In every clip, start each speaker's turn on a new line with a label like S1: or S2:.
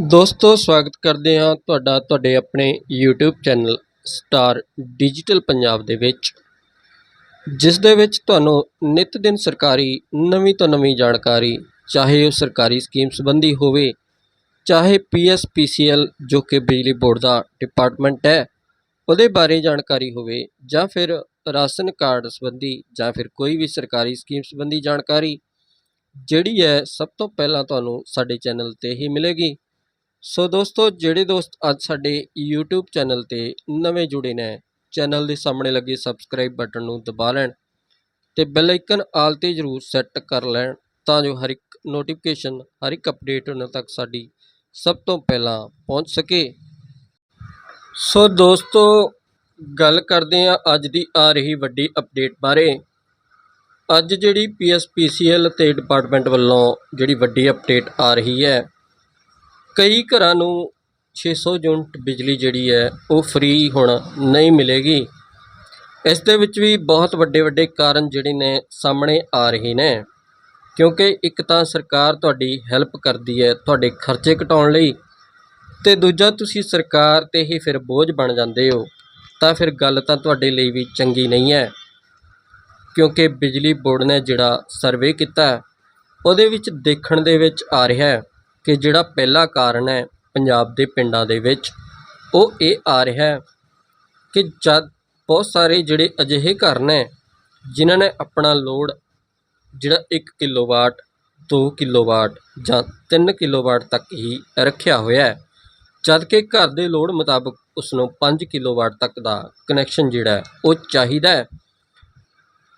S1: ਦੋਸਤੋ, ਸਵਾਗਤ ਕਰਦੇ ਹਾਂ ਤੁਹਾਡਾ, ਤੁਹਾਡੇ ਆਪਣੇ YouTube channel star digital Punjab ਦੇ ਵਿੱਚ, ਜਿਸ ਦੇ ਵਿੱਚ ਤੁਹਾਨੂੰ ਨਿਤ ਦਿਨ ਸਰਕਾਰੀ, ਨਵੀਂ ਤੋਂ ਨਵੀਂ ਜਾਣਕਾਰੀ, ਚਾਹੇ ਉਹ ਸਰਕਾਰੀ ਸਕੀਮ ਸੰਬੰਧੀ ਹੋਵੇ, ਚਾਹੇ PSPCL ਜੋ ਕਿ ਬਿਜਲੀ ਬੋਰਡ ਦਾ ਡਿਪਾਰਟਮੈਂਟ ਹੈ, ਉਹਦੇ ਬਾਰੇ ਜਾਣਕਾਰੀ ਹੋਵੇ, ਜਾਂ ਫਿਰ ਰਾਸ਼ਨ ਕਾਰਡ ਸੰਬੰਧੀ, ਜਾਂ ਫਿਰ ਕੋਈ ਵੀ ਸਰਕਾਰੀ ਸਕੀਮ ਸੰਬੰਧੀ ਜਾਣਕਾਰੀ, ਜਿਹੜੀ ਹੈ ਸਭ ਤੋਂ ਪਹਿਲਾਂ ਤੁਹਾਨੂੰ ਸਾਡੇ ਚੈਨਲ ਤੇ ਹੀ ਮਿਲੇਗੀ। ਸੋ ਦੋਸਤੋ, ਜਿਹੜੇ ਦੋਸਤ ਅੱਜ ਸਾਡੇ YouTube ਚੈਨਲ ਤੇ ਨਵੇਂ ਜੁੜੇ ਨੇ, ਚੈਨਲ ਦੇ ਸਾਹਮਣੇ ਲੱਗੇ ਸਬਸਕ੍ਰਾਈਬ ਬਟਨ ਨੂੰ ਦਬਾ ਲੈਣ ਤੇ ਬੈਲ ਆਈਕਨ ਆਲ ਤੇ ਜ਼ਰੂਰ ਸੈੱਟ ਕਰ ਲੈਣ ਤਾਂ ਜੋ ਹਰ ਇੱਕ ਨੋਟੀਫਿਕੇਸ਼ਨ ਹਰ ਇੱਕ ਅਪਡੇਟ ਉਹਨਾਂ ਤੱਕ ਸਾਡੀ ਸਭ ਤੋਂ ਪਹਿਲਾਂ ਪਹੁੰਚ ਸਕੇ। ਸੋ ਦੋਸਤੋ, ਗੱਲ ਕਰਦੇ ਹਾਂ ਅੱਜ ਦੀ ਆ ਰਹੀ ਵੱਡੀ ਅਪਡੇਟ ਬਾਰੇ। ਅੱਜ ਜਿਹੜੀ ਪੀਐਸਪੀਸੀਐਲ ਤੇ ਡਿਪਾਰਟਮੈਂਟ ਵੱਲੋਂ ਜਿਹੜੀ ਵੱਡੀ ਅਪਡੇਟ ਆ ਰਹੀ ਹੈ ਕਈ ਘਰਾਂ ਨੂੰ 600 ਯੂਨਿਟ ਬਿਜਲੀ ਜਿਹੜੀ ਹੈ ਉਹ ਫ੍ਰੀ ਹੁਣ ਨਹੀਂ ਮਿਲੇਗੀ। ਇਸ ਦੇ ਵਿੱਚ ਵੀ ਬਹੁਤ ਵੱਡੇ ਵੱਡੇ ਕਾਰਨ ਜਿਹੜੇ ਨੇ ਸਾਹਮਣੇ ਆ ਰਹੇ ਨੇ। ਕਿਉਂਕਿ ਇੱਕ ਤਾਂ ਸਰਕਾਰ ਤੁਹਾਡੀ ਹੈਲਪ ਕਰਦੀ ਹੈ ਤੁਹਾਡੇ ਖਰਚੇ ਘਟਾਉਣ ਲਈ ਤੇ ਦੂਜਾ ਤੁਸੀਂ ਸਰਕਾਰ ਤੇ ਹੀ ਫਿਰ ਬੋਝ ਬਣ ਜਾਂਦੇ ਹੋ, ਤਾਂ ਫਿਰ ਗੱਲ ਤਾਂ ਤੁਹਾਡੇ ਲਈ ਵੀ ਚੰਗੀ ਨਹੀਂ ਹੈ। ਕਿਉਂਕਿ ਬਿਜਲੀ ਬੋਰਡ ਨੇ ਜਿਹੜਾ ਸਰਵੇ ਕੀਤਾ, ਉਹਦੇ ਵਿੱਚ ਦੇਖਣ ਦੇ ਵਿੱਚ ਆ ਰਿਹਾ ਹੈ ਕਿ ਜਿਹੜਾ ਪਹਿਲਾ ਕਾਰਨ ਹੈ ਪੰਜਾਬ ਦੇ ਪਿੰਡਾਂ ਦੇ ਵਿੱਚ, ਉਹ ਇਹ ਆ ਰਿਹਾ ਕਿ ਜਦ ਬਹੁਤ ਸਾਰੇ ਜਿਹੜੇ ਅਜਿਹੇ ਘਰ ਨੇ, ਜਿਨ੍ਹਾਂ ਨੇ ਆਪਣਾ ਲੋਡ ਜਿਹੜਾ 1 ਕਿਲੋਵਾਟ 2 ਕਿਲੋਵਾਟ ਜਾਂ 3 ਕਿਲੋਵਾਟ ਤੱਕ ਹੀ ਰੱਖਿਆ ਹੋਇਆ ਹੈ, ਜਦ ਕਿ ਘਰ ਦੇ ਲੋਡ ਮੁਤਾਬਕ ਉਸ ਨੂੰ 5 ਕਿਲੋਵਾਟ ਤੱਕ ਦਾ ਕਨੈਕਸ਼ਨ ਜਿਹੜਾ ਉਹ ਚਾਹੀਦਾ ਹੈ।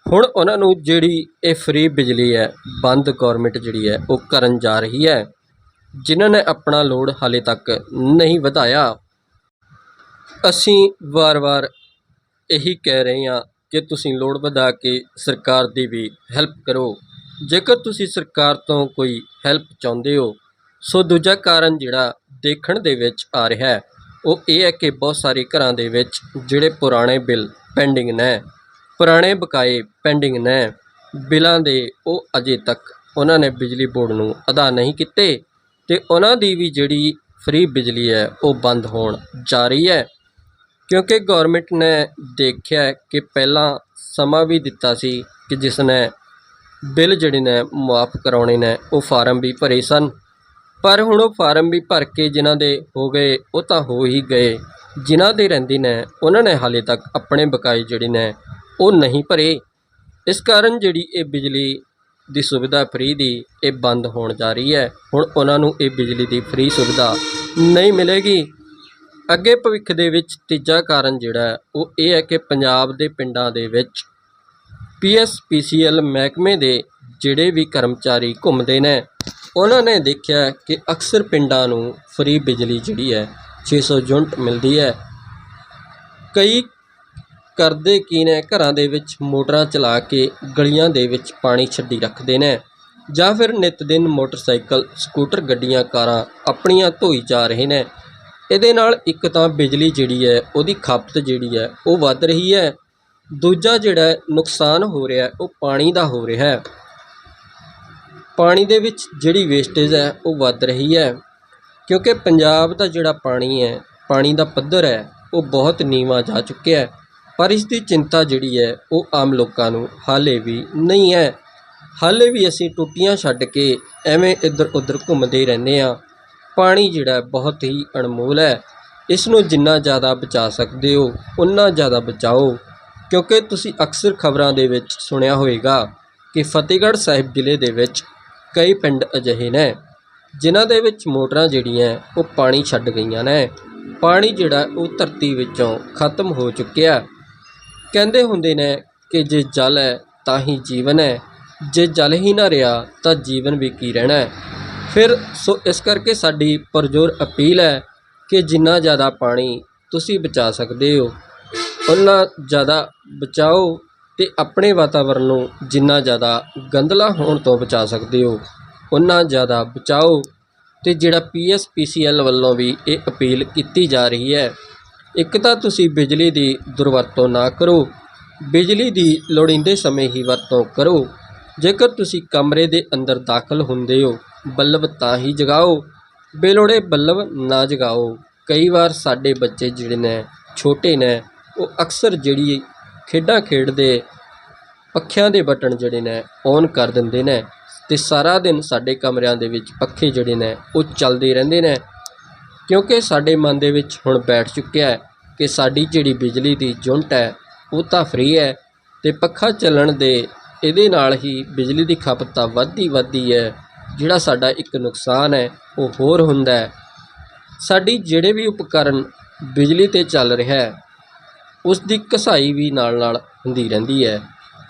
S1: ਹੁਣ ਉਹਨਾਂ ਨੂੰ ਜਿਹੜੀ ਇਹ ਫ੍ਰੀ ਬਿਜਲੀ ਹੈ, ਬੰਦ ਗਵਰਨਮੈਂਟ ਜਿਹੜੀ ਹੈ, ਉਹ ਕਰਨ ਜਾ ਰਹੀ ਹੈ। ਜਿਨ੍ਹਾਂ ਨੇ ਆਪਣਾ ਲੋਡ ਹਾਲੇ ਤੱਕ ਨਹੀਂ ਵਧਾਇਆ। ਅਸੀਂ ਵਾਰ-ਵਾਰ ਇਹੀ ਕਹਿ ਰਹੇ ਹਾਂ ਕਿ ਤੁਸੀਂ ਲੋਡ ਵਧਾ ਕੇ ਸਰਕਾਰ ਦੀ ਵੀ ਹੈਲਪ ਕਰੋ। ਜੇਕਰ ਤੁਸੀਂ ਸਰਕਾਰ ਤੋਂ ਕੋਈ ਹੈਲਪ ਚਾਹੁੰਦੇ ਹੋ, ਸੋ ਦੂਜਾ ਕਾਰਨ ਜਿਹੜਾ ਦੇਖਣ ਦੇ ਵਿੱਚ ਆ ਰਿਹਾ ਹੈ, ਉਹ ਇਹ ਹੈ ਕਿ ਬਹੁਤ ਸਾਰੇ ਘਰਾਂ ਦੇ ਵਿੱਚ ਜਿਹੜੇ ਪੁਰਾਣੇ ਬਿੱਲ ਪੈਂਡਿੰਗ ਨੇ, ਪੁਰਾਣੇ ਬਕਾਏ ਪੈਂਡਿੰਗ ਨੇ, ਬਿੱਲਾਂ ਦੇ ਉਹ ਅਜੇ ਤੱਕ ਉਹਨਾਂ ਨੇ ਬਿਜਲੀ ਬੋਰਡ ਨੂੰ ਅਦਾ ਨਹੀਂ ਕੀਤੇ। ਅਤੇ ਉਹਨਾਂ ਦੀ ਵੀ ਜਿਹੜੀ ਫ੍ਰੀ ਬਿਜਲੀ ਹੈ, ਉਹ ਬੰਦ ਹੋਣ ਜਾ ਰਹੀ ਹੈ। ਕਿਉਂਕਿ ਗਵਰਨਮੈਂਟ ਨੇ ਦੇਖਿਆ ਕਿ ਪਹਿਲਾਂ ਸਮਾਂ ਵੀ ਦਿੱਤਾ ਸੀ ਕਿ ਜਿਸ ਨੇ ਬਿੱਲ ਜਿਹੜੇ ਨੇ ਮੁਆਫ ਕਰਾਉਣੇ ਨੇ, ਉਹ ਫਾਰਮ ਵੀ ਭਰੇ ਸਨ। ਪਰ ਹੁਣ ਉਹ ਫਾਰਮ ਵੀ ਭਰ ਕੇ ਜਿਨ੍ਹਾਂ ਦੇ ਹੋ ਗਏ, ਉਹ ਤਾਂ ਹੋ ਹੀ ਗਏ। ਜਿਨ੍ਹਾਂ ਦੇ ਰਹਿੰਦੇ ਨੇ, ਉਹਨਾਂ ਨੇ ਹਾਲੇ ਤੱਕ ਆਪਣੇ ਬਕਾਏ ਜਿਹੜੇ ਨੇ, ਉਹ ਨਹੀਂ ਭਰੇ। ਇਸ ਕਾਰਨ ਜਿਹੜੀ ਇਹ ਬਿਜਲੀ ਦੀ ਸੁਵਿਧਾ ਫ੍ਰੀ ਦੀ ਇਹ ਬੰਦ ਹੋਣ ਜਾ ਰਹੀ ਹੈ। ਹੁਣ ਉਹਨਾਂ ਨੂੰ ਇਹ ਬਿਜਲੀ ਦੀ ਫ੍ਰੀ ਸੁਵਿਧਾ ਨਹੀਂ ਮਿਲੇਗੀ। ਅੱਗੇ ਭਵਿੱਖ ਦੇ ਵਿੱਚ ਤੀਜਾ ਕਾਰਨ ਜਿਹੜਾ ਉਹ ਇਹ ਹੈ ਕਿ ਪੰਜਾਬ ਦੇ ਪਿੰਡਾਂ ਦੇ ਵਿੱਚ ਪੀਐਸਪੀਸੀਐਲ ਮਹਿਕਮੇ ਦੇ ਜਿਹੜੇ ਵੀ ਕਰਮਚਾਰੀ ਘੁੰਮਦੇ ਨੇ, ਉਹਨਾਂ ਨੇ ਦੇਖਿਆ ਕਿ ਅਕਸਰ ਪਿੰਡਾਂ ਨੂੰ ਫ੍ਰੀ ਬਿਜਲੀ ਜਿਹੜੀ ਹੈ 600 ਯੂਨਿਟ ਮਿਲਦੀ ਹੈ। ਕਈ ਕਰਦੇ ਕੀ ਨੇ? ਘਰਾਂ ਦੇ ਵਿੱਚ ਮੋਟਰਾਂ ਚਲਾ ਕੇ ਗਲੀਆਂ ਦੇ ਵਿੱਚ ਪਾਣੀ ਛੱਡੀ ਰੱਖਦੇ ਨੇ। ਜਾਂ ਫਿਰ ਨਿਤ ਦਿਨ ਮੋਟਰਸਾਈਕਲ, ਸਕੂਟਰ, ਗੱਡੀਆਂ, ਕਾਰਾਂ ਆਪਣੀਆਂ ਧੋਈ ਜਾ ਰਹੇ ਨੇ। ਇਹਦੇ ਨਾਲ ਇੱਕ ਤਾਂ ਬਿਜਲੀ ਜਿਹੜੀ ਹੈ, ਉਹਦੀ ਖਪਤ ਜਿਹੜੀ ਹੈ, ਉਹ ਵੱਧ ਰਹੀ ਹੈ। ਦੂਜਾ ਜਿਹੜਾ ਨੁਕਸਾਨ ਹੋ ਰਿਹਾ, ਉਹ ਪਾਣੀ ਦਾ ਹੋ ਰਿਹਾ ਹੈ। ਪਾਣੀ ਦੇ ਵਿੱਚ ਜਿਹੜੀ ਵੇਸਟੇਜ ਹੈ, ਉਹ ਵੱਧ ਰਹੀ ਹੈ। ਕਿਉਂਕਿ ਪੰਜਾਬ ਦਾ ਜਿਹੜਾ ਪਾਣੀ ਹੈ, ਪਾਣੀ ਦਾ ਪੱਧਰ ਹੈ, ਉਹ ਬਹੁਤ ਨੀਵਾਂ ਜਾ ਚੁੱਕਿਆ ਹੈ। ਪਰ ਇਸ ਦੀ ਚਿੰਤਾ ਜਿਹੜੀ ਹੈ, ਉਹ ਆਮ ਲੋਕਾਂ ਨੂੰ ਹਾਲੇ ਵੀ ਨਹੀਂ ਹੈ। ਹਾਲੇ ਵੀ ਅਸੀਂ ਟੁੱਟੀਆਂ ਛੱਡ ਕੇ ਐਵੇਂ ਇੱਧਰ ਉੱਧਰ ਘੁੰਮਦੇ ਰਹਿੰਦੇ ਹਾਂ। ਪਾਣੀ ਜਿਹੜਾ ਬਹੁਤ ਹੀ ਅਣਮੋਲ ਹੈ। ਇਸ ਨੂੰ ਜਿੰਨਾ ਜ਼ਿਆਦਾ ਬਚਾ ਸਕਦੇ ਹੋ ਉਨਾ ਜ਼ਿਆਦਾ ਬਚਾਓ। ਕਿਉਂਕਿ ਤੁਸੀਂ ਅਕਸਰ ਖਬਰਾਂ ਦੇ ਵਿੱਚ ਸੁਣਿਆ ਹੋਵੇਗਾ ਕਿ ਫਤਿਹਗੜ੍ਹ ਸਾਹਿਬ ਜ਼ਿਲ੍ਹੇ ਦੇ ਵਿੱਚ ਕਈ ਪਿੰਡ ਅਜਿਹੇ ਨੇ, ਜਿਨ੍ਹਾਂ ਦੇ ਵਿੱਚ ਮੋਟਰਾਂ ਜਿਹੜੀਆਂ, ਉਹ ਪਾਣੀ ਛੱਡ ਗਈਆਂ ਨੇ। ਪਾਣੀ ਜਿਹੜਾ, ਉਹ ਧਰਤੀ ਵਿੱਚੋਂ ਖਤਮ ਹੋ ਚੁੱਕਿਆ। ਕਹਿੰਦੇ ਹੁੰਦੇ ਨੇ ਕਿ ਜੇ ਜਲ ਹੈ ਤਾਂ ਹੀ ਜੀਵਨ ਹੈ, ਜੇ ਜਲ ਹੀ ਨਾ ਰਿਹਾ ਤਾਂ ਜੀਵਨ ਵੀ ਕੀ ਰਹਿਣਾ ਹੈ। ਫਿਰ ਸੋ ਇਸ ਕਰਕੇ ਸਾਡੀ ਪਰਜੋਰ ਅਪੀਲ ਹੈ ਕਿ ਜਿੰਨਾ ਜ਼ਿਆਦਾ ਪਾਣੀ ਤੁਸੀਂ ਬਚਾ ਸਕਦੇ ਹੋ ਉਨਾ ਜ਼ਿਆਦਾ ਬਚਾਓ ਤੇ ਆਪਣੇ ਵਾਤਾਵਰਨ ਨੂੰ ਜਿੰਨਾ ਜ਼ਿਆਦਾ ਗੰਦਲਾ ਹੋਣ ਤੋਂ ਬਚਾ ਸਕਦੇ ਹੋ ਉਨਾ ਜ਼ਿਆਦਾ ਬਚਾਓ। ਤੇ ਜਿਹੜਾ ਪੀਐਸਪੀਸੀਐਲ ਵੱਲੋਂ ਵੀ ਇਹ ਅਪੀਲ ਕੀਤੀ ਜਾ ਰਹੀ ਹੈ ਇੱਕ ਤਾਂ ਤੁਸੀਂ ਬਿਜਲੀ ਦੀ ਦੁਰਵਰਤੋਂ ਨਾ ਕਰੋ, ਬਿਜਲੀ ਦੀ ਲੋੜੀਂਦੇ ਸਮੇਂ ਹੀ ਵਰਤੋਂ ਕਰੋ। ਜੇਕਰ ਤੁਸੀਂ ਕਮਰੇ ਦੇ ਅੰਦਰ ਦਾਖਲ ਹੁੰਦੇ ਹੋ, ਬੱਲਬ ਤਾਂ ਹੀ ਜਗਾਓ। ਬੇਲੋੜੇ ਬੱਲਬ ਨਾ ਜਗਾਓ। ਕਈ ਵਾਰ ਸਾਡੇ ਬੱਚੇ ਜਿਹੜੇ ਨੇ, ਛੋਟੇ ਨੇ, ਉਹ ਅਕਸਰ ਜਿਹੜੀ ਖੇਡਾਂ ਖੇਡਦੇ ਪੱਖਿਆਂ ਦੇ ਬਟਨ ਜਿਹੜੇ ਨੇ ਔਨ ਕਰ ਦਿੰਦੇ ਨੇ ਤੇ ਸਾਰਾ ਦਿਨ ਸਾਡੇ ਕਮਰਿਆਂ ਦੇ ਵਿੱਚ ਪੱਖੇ ਜਿਹੜੇ ਨੇ, ਉਹ ਚੱਲਦੇ ਰਹਿੰਦੇ ਨੇ। ਕਿਉਂਕਿ ਸਾਡੇ ਮਨ ਦੇ ਵਿੱਚ ਹੁਣ ਬੈਠ ਚੁੱਕਿਆ ਹੈ ਕਿ ਸਾਡੀ ਜਿਹੜੀ ਬਿਜਲੀ ਦੀ ਯੂਨਿਟ ਹੈ, ਉਹ ਤਾਂ ਫ੍ਰੀ ਹੈ ਅਤੇ ਪੱਖਾ ਚੱਲਣ ਦੇ ਇਹਦੇ ਨਾਲ ਹੀ ਬਿਜਲੀ ਦੀ ਖਪਤ ਤਾਂ ਵੱਧਦੀ ਵੱਧਦੀ ਹੈ, ਜਿਹੜਾ ਸਾਡਾ ਇੱਕ ਨੁਕਸਾਨ ਹੈ, ਉਹ ਹੋਰ ਹੁੰਦਾ ਹੈ। ਸਾਡੀ ਜਿਹੜੇ ਵੀ ਉਪਕਰਨ ਬਿਜਲੀ ਤੇ ਚੱਲ ਰਿਹਾ ਹੈ, ਉਸ ਦੀ ਘਸਾਈ ਵੀ ਨਾਲ ਨਾਲ ਹੁੰਦੀ ਰਹਿੰਦੀ ਹੈ।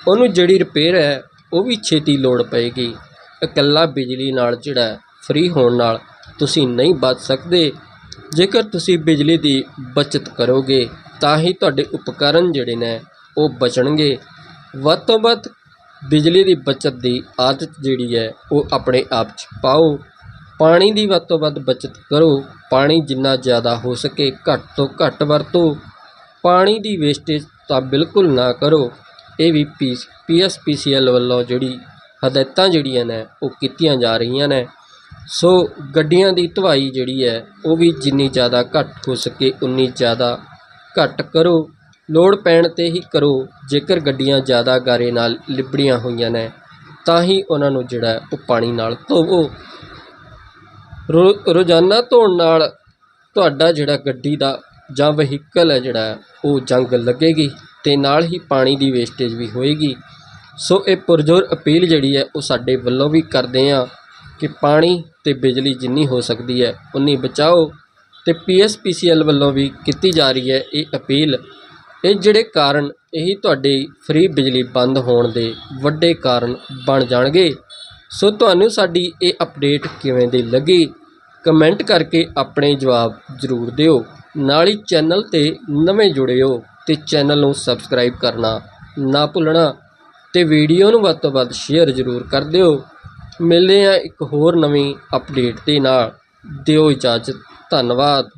S1: ਉਹਨੂੰ ਜਿਹੜੀ ਰਿਪੇਅਰ ਹੈ, ਉਹ ਵੀ ਛੇਤੀ ਲੋੜ ਪਏਗੀ। ਇਕੱਲਾ ਬਿਜਲੀ ਨਾਲ ਜਿਹੜਾ ਫ੍ਰੀ ਹੋਣ ਨਾਲ ਤੁਸੀਂ ਨਹੀਂ ਬਚ ਸਕਦੇ। ਜੇਕਰ ਤੁਸੀਂ ਬਿਜਲੀ ਦੀ ਬਚਤ ਕਰੋਗੇ, ਤਾਂ ਹੀ ਤੁਹਾਡੇ ਉਪਕਰਨ ਜਿਹੜੇ ਨੇ, ਉਹ ਬਚਣਗੇ। ਵੱਧ ਤੋਂ ਵੱਧ ਬਿਜਲੀ ਦੀ ਬਚਤ ਦੀ ਆਦਤ ਜਿਹੜੀ ਹੈ, ਉਹ ਆਪਣੇ ਆਪ 'ਚ ਪਾਓ। ਪਾਣੀ ਦੀ ਵੱਧ ਤੋਂ ਵੱਧ ਬਚਤ ਕਰੋ। ਪਾਣੀ ਜਿੰਨਾ ਜ਼ਿਆਦਾ ਹੋ ਸਕੇ, ਘੱਟ ਤੋਂ ਘੱਟ ਵਰਤੋ। ਪਾਣੀ ਦੀ ਵੇਸਟੇਜ ਤਾਂ ਬਿਲਕੁਲ ਨਾ ਕਰੋ। ਇਹ ਵੀ ਪੀ ਪੀਐਸਪੀਸੀਐਲ ਵੱਲੋਂ ਜਿਹੜੀ ਹਦਾਇਤਾਂ ਜਿਹੜੀਆਂ ਨੇ, ਉਹ ਕੀਤੀਆਂ ਜਾ ਰਹੀਆਂ ਨੇ। ਸੋ ਗੱਡੀਆਂ ਦੀ ਧੁਆਈ ਜਿਹੜੀ ਹੈ, ਉਹ ਵੀ ਜਿੰਨੀ ਜ਼ਿਆਦਾ ਘੱਟ ਹੋ ਸਕੇ, ਉਨੀ ਜ਼ਿਆਦਾ ਘੱਟ ਕਰੋ। ਲੋੜ ਪੈਣ 'ਤੇ ਹੀ ਕਰੋ, ਜੇਕਰ ਗੱਡੀਆਂ ਜ਼ਿਆਦਾ ਗਾਰੇ ਨਾਲ ਲਿਬੜੀਆਂ ਹੋਈਆਂ ਨੇ, ਤਾਂ ਹੀ ਉਹਨਾਂ ਨੂੰ ਜਿਹੜਾ ਉਹ ਪਾਣੀ ਨਾਲ ਧੋਵੋ। ਰੋ, ਰੋਜ਼ਾਨਾ ਧੋਣ ਨਾਲ ਤੁਹਾਡਾ ਜਿਹੜਾ ਗੱਡੀ ਦਾ ਜਾਂ ਵਹੀਕਲ ਹੈ ਜਿਹੜਾ ਉਹ ਜੰਗ ਲੱਗੇਗੀ ਤੇ ਨਾਲ ਹੀ ਪਾਣੀ ਦੀ ਵੇਸਟੇਜ ਵੀ ਹੋਏਗੀ। ਸੋ ਇਹ ਪੁਰਜੋਰ ਅਪੀਲ ਜਿਹੜੀ ਹੈ, ਉਹ ਸਾਡੇ ਵੱਲੋਂ ਵੀ ਕਰਦੇ ਆ ਕਿ ਪਾਣੀ ਤੇ ਬਿਜਲੀ ਜਿੰਨੀ ਹੋ ਸਕਦੀ ਹੈ, ਉਨੀ ਬਚਾਓ। ਤੇ ਪੀਐਸਪੀਸੀਐਲ ਵੱਲੋਂ ਵੀ ਕੀਤੀ ਜਾ ਰਹੀ ਹੈ ਇਹ ਅਪੀਲ। ਇਹ ਜਿਹੜੇ ਕਾਰਨ, ਇਹੀ ਤੁਹਾਡੀ ਫ੍ਰੀ ਬਿਜਲੀ ਬੰਦ ਹੋਣ ਦੇ ਵੱਡੇ ਕਾਰਨ ਬਣ ਜਾਣਗੇ। ਸੋ ਤੁਹਾਨੂੰ ਸਾਡੀ ਇਹ ਅਪਡੇਟ ਕਿਵੇਂ ਦੀ ਲੱਗੀ ਕਮੈਂਟ ਕਰਕੇ ਆਪਣੇ ਜਵਾਬ ਜ਼ਰੂਰ ਦਿਓ। ਨਾਲ ਹੀ ਚੈਨਲ ਤੇ ਨਵੇਂ ਜੁੜੇ ਹੋ ਤੇ ਚੈਨਲ ਨੂੰ ਸਬਸਕ੍ਰਾਈਬ ਕਰਨਾ ਨਾ ਭੁੱਲਣਾ ਤੇ ਵੀਡੀਓ ਨੂੰ ਵੱਧ ਤੋਂ ਵੱਧ ਸ਼ੇਅਰ ਜ਼ਰੂਰ ਕਰ ਦਿਓ। ਮਿਲਦੇ ਹਾਂ ਇੱਕ ਹੋਰ ਨਵੀਂ ਅਪਡੇਟ ਦੇ ਨਾਲ। ਦਿਓ ਇਜਾਜ਼ਤ ਧੰਨਵਾਦ।